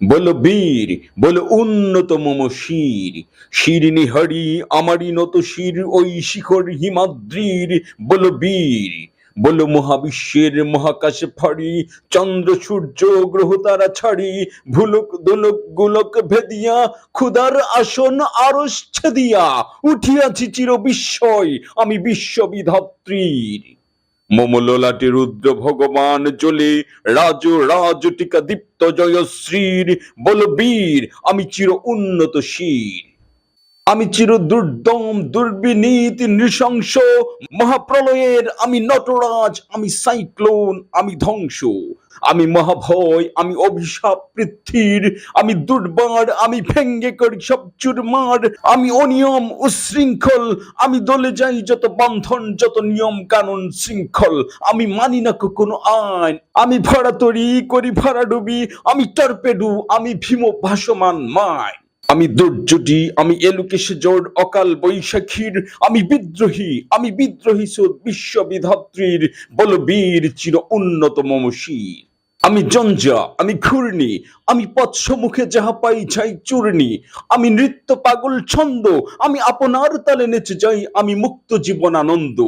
বলো বীর, বলো উন্নত মম শির। শিরিনি হরি আমারই নত শির, ওই শিখর হিমাদ্রির। বলো বীর, বলো মহাবিশ্বের মহাকাশ ফাড়ি, চন্দ্র, সূর্য, গ্রহ, তারা ছাড়ি। ভুলক, দোলক, গোলক ভেদিয়া ক্ষুদার আসন আরস ছেদিয়া। উঠিয়াছি চির বিস্ময় আমি বিশ্ববিধাত্রীর মমললাটে রুদ্র ভগবান জলে রাজ রাজ টিকা দীপ্ত জয়শ্রীর বলবীর আমি চির উন্নত শির। আমি চির দুর্দম, দুর্বিনীত, নৃশংস, মহাপ্রলয়ের আমি নটরাজ, আমি সাইক্লোন, আমি ধ্বংস। আমি মহাভয়, আমি অভিশাপ পৃথ্বীর, আমি দুর্বার, আমি ভেঙ্গে করি সব চুরমার, আমি অনিয়ম উশৃঙ্খল, আমি দলে যাই যত বন্ধন, যত নিয়ম কানুন শৃঙ্খল, আমি মানি না কোনো আইন, আমি ভরা তরি করি ভরা ডুবি, আমি টর্পেডু আমি ভীম ভাসমান মায় আমি দুর্যোটি আমি এলুকেশ জোর অকাল বৈশাখীর। আমি বিদ্রোহী আমি বিদ্রোহী সুদ বিশ্ববিধাত্রীর। বলবীর চির উন্নত মমশীর। আমি জঞ্জা, আমি ঘূর্ণি, আমি পৎসমুখে যাহা পাই যাই চূর্ণি। আমি নৃত্য পাগল ছন্দ, আমি আপনার তালে নেচে যাই, আমি মুক্ত জীবন আনন্দ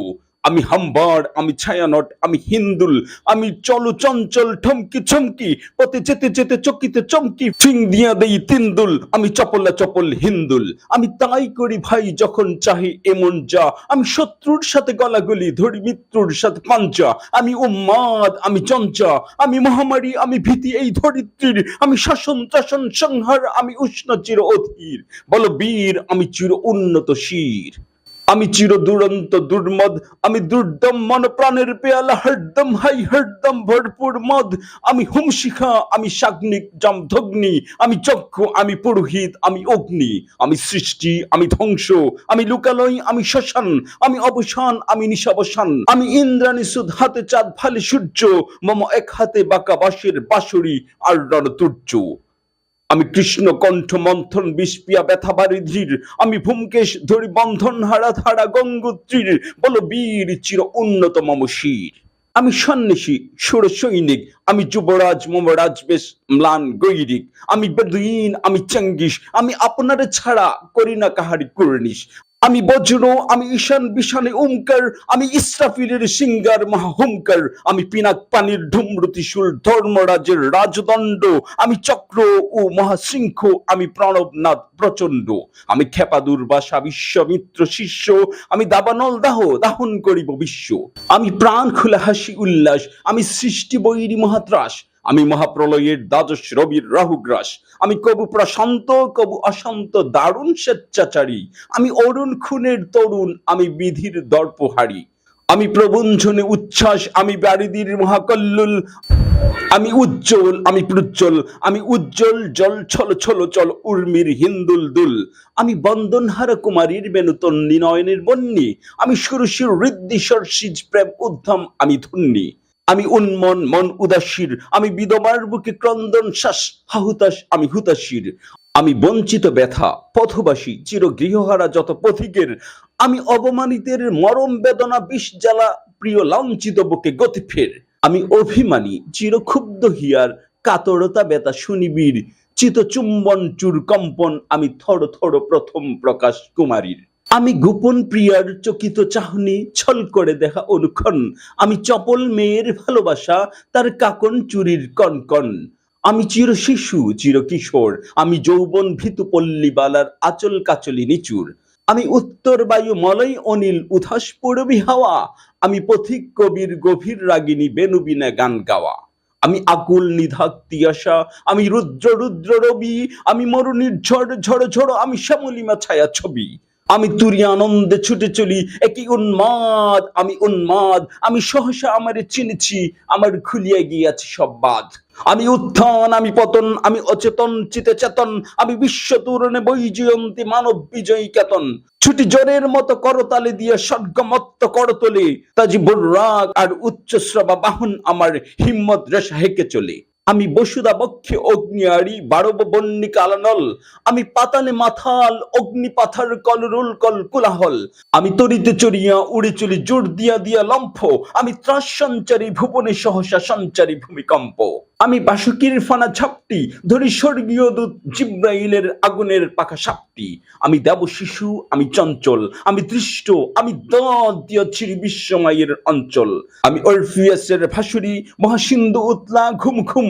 আমি হাম্বার আমি ছায়ানট, আমি হিন্দুল, আমি চলো চঞ্চল, ঠমকি চমকি পথে যেতে যেতে চকিতে চমকি, ফিং দিয়া দেই তিনদুল, আমি চপলা চপল হিন্দুল। আমি তাই করি ভাই যখন চাহি এমন যা, আমি শত্রুর সাথে গলাগলি ধরি মিত্রুর সাথে পাঞ্চা আমি উম্মাদ, আমি চঞ্চা, আমি মহামারী, আমি ভীতি, এই ধরিত্রীর, আমি শাসন ত্রাসন সংহার, আমি উষ্ণ চির অধীর। বল বীর, আমি চির উন্নত শির। আমি চির দুরন্ত দুর্মদ, আমি দুর্দম মন প্রাণের পেয়ালা, হরদম হাই, হরদম ভরপুর মদ। আমি হুমশিখা, আমি সাগ্নিক জামধগ্নি, আমি চক্ষু, আমি পুরোহিত, আমি অগ্নি। আমি সৃষ্টি, আমি ধ্বংস, আমি লুকালয়, আমি শ্মশান, আমি অবসান, আমি নিশাবসান। আমি ইন্দ্রাণী সুদ হাতে চাঁদ ফালি সূর্য, মম এক হাতে বাঁকা বাঁশের বাঁশরি, আর রণতুর্য আমি কৃষ্ণ কণ্ঠ মন্থন বিষপিয়া ব্যথা বারিধির আমি ভূমকেশ ধরি বন্ধন হারা ধারা গঙ্গোত্রীর বল বীর চির উন্নত মম শির। আমি সন্ন্যাসী, সুর সৈনিক, আমি যুবরাজ মমরাজ বেশ ম্লান গৈরিক। আমি বেদুইন, আমি চঙ্গিস, আমি আপনারে ছাড়া করি না কাহারি কুর্নিশ। আমি বজ্র, আমি ঈশান বিশানে ওমকার আমি ইসরাফিলের সিঙ্গার মহাহুমকার, আমি পিনাক পানির ধূম্রতিশুল ধর্মরাজের রাজদণ্ড, আমি চক্র ও মহাশৃঙ্খ, আমি প্রণবনাথ প্রচণ্ড, আমি খেপা দুর্বাসা বিশ্বমিত্র শিষ্য, আমি দাবানল দাহ, দাহন করিব বিশ্ব, আমি প্রাণ খুলে হাসি উল্লাস, আমি সৃষ্টি বৈরী মহাত্রাস আমি মহাপ্রলয়ের দ্বাদশ রবির রাহুগ্রাস আমি কবু প্রশান্ত, কবু অশান্ত, দারুণ স্বেচ্ছাচারী। আমি অরুণ খুনের তরুণ, আমি বিধির দর্পহারি। আমি প্রবঞ্চনে উচ্ছ্বাস, আমি ব্যারিদির মহাকল্লুল। আমি উজ্জ্বল, আমি প্রজ্জ্বল, আমি উজ্জ্বল জল ছল ছল চল উর্মির হিন্দুল দুল। আমি বন্দনহারা কুমারীর বেনুতন নিনয়নের বন্যি আমি সুরসির ঋদ্ধিশ্বর সিজ প্রেম উদ্ধম, আমি ধন্যী আমি উন্মন, মন উদাসীর আমি বিধবার বুকে ক্রন্দন শ্বাস হাহুতাস আমি হুতাশির, আমি বঞ্চিত ব্যথা, পথবাসী চির গৃহহারা যত পথিকের, আমি অবমানিতের মরম বেদনা বিষ জ্বালা, প্রিয় লাঞ্ছিত বুকে গতি ফের, আমি অভিমানী, চিরক্ষুব্ধ হিয়ার, কাতরতা বেতা শুনিবীর চিত চুম্বন চুর কম্পন, আমি থর থর প্রথম প্রকাশ কুমারীর। আমি গোপন প্রিয়ার চকিত চাহনি ছল করে দেখা অনুক্ষণ। আমি চপল মেয়ের ভালোবাসা, তার কাকন চুরির কনকন। আমি চির শিশু, চির কিশোর। আমি যৌবন ভীতু পল্লী বালার আচল কাচলি নিচুর। আমি উত্তর বায়ু মলয় অনিল উধাস পূরবী হাওয়া। আমি পথিক কবির গভীর রাগিনী বেনুবিনা গান গাওয়া। আমি আকুল নিধাক তিয়াসা আমি রুদ্র রুদ্র রবি। আমি মরুনির ঝড় ঝড় ঝড়। আমি শ্যামলিমা ছায়া ছবি। আমি তুরি আনন্দে ছুটে চলি, একই উন্মাদ, আমি উন্মাদ, আমি সহসা আমারে চিনেছি, আমার খুলিয়া গিয়াছে সব বাদ আমি উত্থান, আমি পতন, আমি অচেতন, চিতে চেতন, আমি বিশ্ব তুরণে বৈজয়ন্তী মানব বিজয়ী কেতন ছুটি জ্বরের মতো করতালে দিয়ে স্বর্গমত্ত করতলে, তাজি রাগ আর উচ্চশ্রবা বাহন আমার হিম্মত রেশা হেঁকে চলে। আমি বসুদা বক্ষে অগ্নিয়ারি, বারব বন্নি আলানল। আমি পাতানে মাথাল, অগ্নি পাথার কল কলরুল কল, কোলাহল। আমি তরিতে চড়িয়া, উড়ে চলি জোর দিয়া দিয়া লম্ফ। আমি ত্রাস সঞ্চারী, ভুবনে সহসা সঞ্চারী ভূমিকম্প। আমি বাসুকির ফানা ছাপটি ধরি স্বর্গীয় দূত জিব্রাইলের আগুনের পাখা সাপটি। আমি দেব শিশু, আমি চঞ্চল, আমি দৃষ্ট, আমি দিয়া ছিড়ি বিশ্বমায়ের অঞ্চল। আমি অরফিয়াসের ভাসুরি, মহাসিন্ধু উতলা, ঘুম ঘুম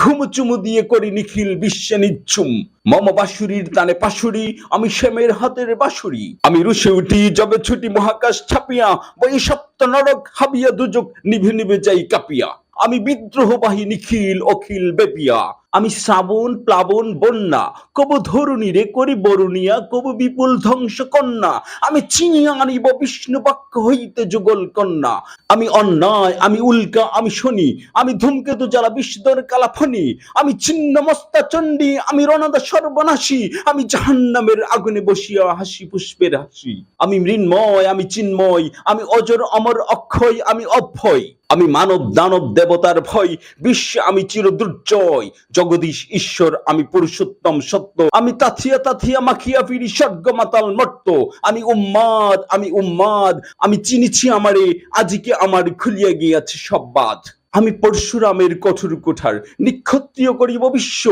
ঘুম চুমু দিয়ে করি নিখিল বিশ্বে নিচ্ছুম মম বাসুরির তানে পাশুরি আমি শ্যামের হাতের বাসুরি। আমি রুশে উঠি যবে ছুটি মহাকাশ ছাপিয়া, বই সপ্ত নরক হাবিয়া দুজক নিভে নিভে যাই কাপিয়া। আমি বিদ্রোহবাহী নিখিল অখিল বেপিয়া। আমি শ্রাবণ, প্লাবন, বন্যা, কবু ধরুণী রে করি বরুণিয়া, কবু বিপুল ধ্বংস কন্যা। আমি চিনিয়া আনিব বিষ্ণু বাক্য হইতে যুগল কন্যা। আমি অন্যায়, আমি উল্কা, আমি শনি, আমি ধূমকেতু জ্বালা বিষ্ণুর কালাফনি আমি ছিন্ন মস্তা চণ্ডী, আমি রণদা সর্বনাশী। আমি জাহান্নামের আগুনে বসিয়া হাসি পুষ্পের হাসি। আমি মৃন্ময়, আমি চিন্ময়, আমি অজর, অমর, অক্ষয়, আমি অভয়। আমি মানব দানব দেবতার ভয়, বিশ্বে আমি চির দুর্জয় জগদীশ, ঈশ্বর, আমি পুরুষোত্তম সত্য। আমি তাথিয়া তাথিয়া মাখিয়া ফিরি, স্বর্গ মাতাল মর্ত। আমি উম্মাদ আমি উম্মাদ। আমি চিনিছি আমারে, আজিকে আমার খুলিয়া গিয়াছে সব বাদ আমি পরশুরামের কঠোর কুঠার, নিক্ষত্রিয় করিব বিশ্ব,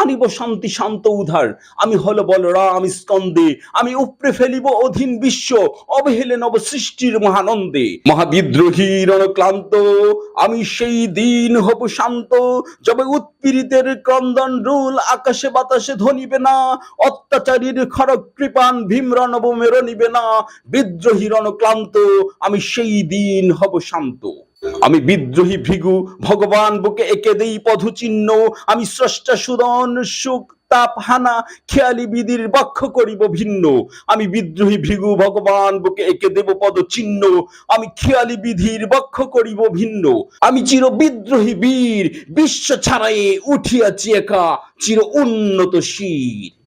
আনিব শান্তি শান্ত উধার। আমি হল বলরাম স্কন্দে, আমি উপরে ফেলিব অধীন বিশ্ব, অবহেলে নব সৃষ্টির মহানন্দে। মহাবিদ্রোহী রণক্লান্ত, আমি সেই দিন হব শান্ত, যবে উৎপীড়িতের ক্রন্দন রুল আকাশে বাতাসে ধনিবে না, অত্যাচারীর খড়গ কৃপান ভীম রণব মেরনিবে না। বিদ্রোহী রণক্লান্ত, আমি সেই দিন হব শান্ত। আমি বিদ্রোহী ভৃগু, ভগবান বুকে একে দেই পদচিহ্ন আমি স্রষ্টা সুদন, সুখ, তাপ, হানা, খেয়ালি বিধির বক্ষ করিব ভিন্ন। আমি বিদ্রোহী ভৃগু, ভগবান বুকে একে দেব পদ চিহ্ন আমি খেয়ালি বিধির বক্ষ করিব ভিন্ন। আমি চির বিদ্রোহী বীর, বিশ্ব ছাড়াই উঠিয়াছি একা, চির উন্নত শির।